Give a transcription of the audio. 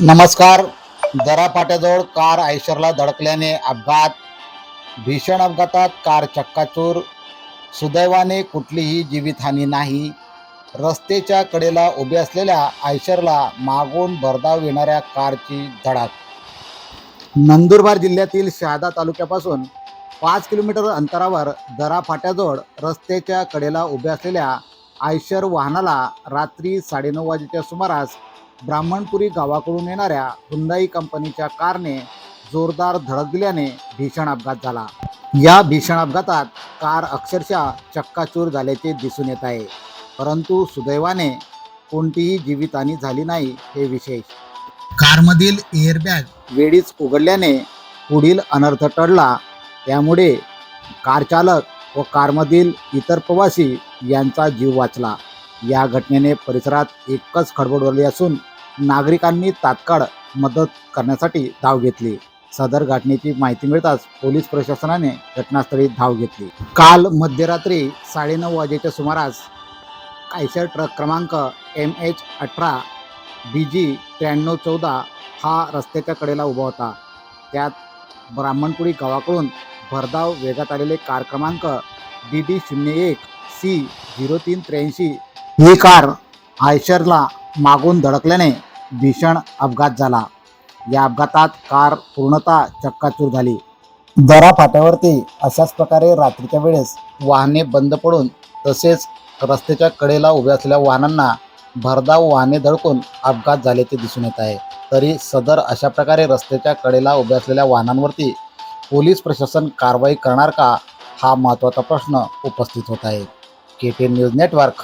नमस्कार. दराफाट्याजवळ कार आयशरला धडकल्याने अपघात. भीषण अपघातात कार चक्काचूर. सुदैवाने कुठलीही जीवितहानी नाही. रस्तेच्या कडेला उभे असलेल्या आयशरला मागून भरधाव येणाऱ्या कारची धडक. नंदुरबार जिल्ह्यातील शहादा तालुक्यापासून पाच किलोमीटर अंतरावर दरा फाट्याजवळ रस्त्याच्या कडेला उभ्या असलेल्या आयशर वाहनाला रात्री साडेनऊ वाजेच्या सुमारास ब्राह्मणपुरी गावाकडून येणाऱ्या हुंदाई कंपनीच्या कारने जोरदार धडक दिल्याने भीषण अपघात झाला. या भीषण अपघातात कार अक्षरशः चक्काचूर झाल्याचे दिसून येत आहे. परंतु सुदैवाने कोणतीही जीवितहानी झाली नाही हे विशेष. कारमधील एअरबॅग वेळीच उघडल्याने पुढील अनर्थ टळला. त्यामुळे कार चालक व कारमधील इतर प्रवासी यांचा जीव वाचला. या घटनेने परिसरात एकच खडबड उडली असून नागरिकांनी तात्काळ मदत करण्यासाठी धाव घेतली. सदर घटनेची माहिती मिळताच पोलीस प्रशासनाने घटनास्थळी धाव घेतली. काल मध्यरात्री साडेनऊ वाजेच्या सुमारास आयशर ट्रक क्रमांक एम एच अठरा बी जी त्र्याण्णव चौदा हा रस्त्याच्या कडेला उभा होता. त्यात ब्राह्मणपुरी गावाकडून भरधाव वेगात आलेले कार क्रमांक डी डी शून्य एक सी झिरो तीन त्र्याऐंशी ही कार आयशरला मागून धडकल्याने भीषण अपघात झाला. या अपघातात कार पूर्णतः चक्काचूर झाली. दरा फाट्यावरती अशाच प्रकारे रात्रीच्या वेळेस वाहने बंद पडून तसेच रस्त्याच्या कडेला उभ्या असलेल्या वाहनांना भरधाव वाहने धडकून अपघात झाल्याचे दिसून येत आहे. तरी सदर अशा प्रकारे रस्त्याच्या कडेला उभ्या असलेल्या वाहनांवरती पोलीस प्रशासन कारवाई करणार का हा महत्त्वाचा प्रश्न उपस्थित होत आहे. के टी न्यूज नेटवर्क